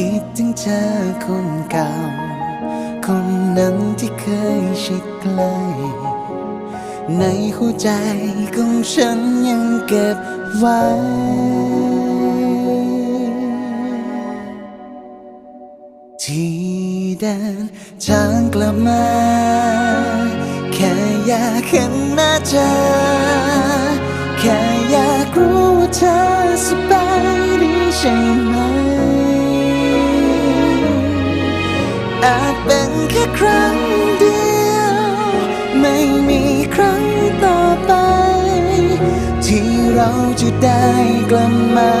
คิดถึงเธอคนเก่า คนนั้นที่เคยชิดใกล้ในหัวใจของฉันยังเก็บไว้ ที่เดินทางกลับมา แค่อยากเห็นหน้าเธอ แค่อยากรู้ว่าเธอสบายดีใช่ไหม อาจเป็นแค่ครั้งเดียว ไม่มีครั้งต่อไป ที่เราจะได้กลับมา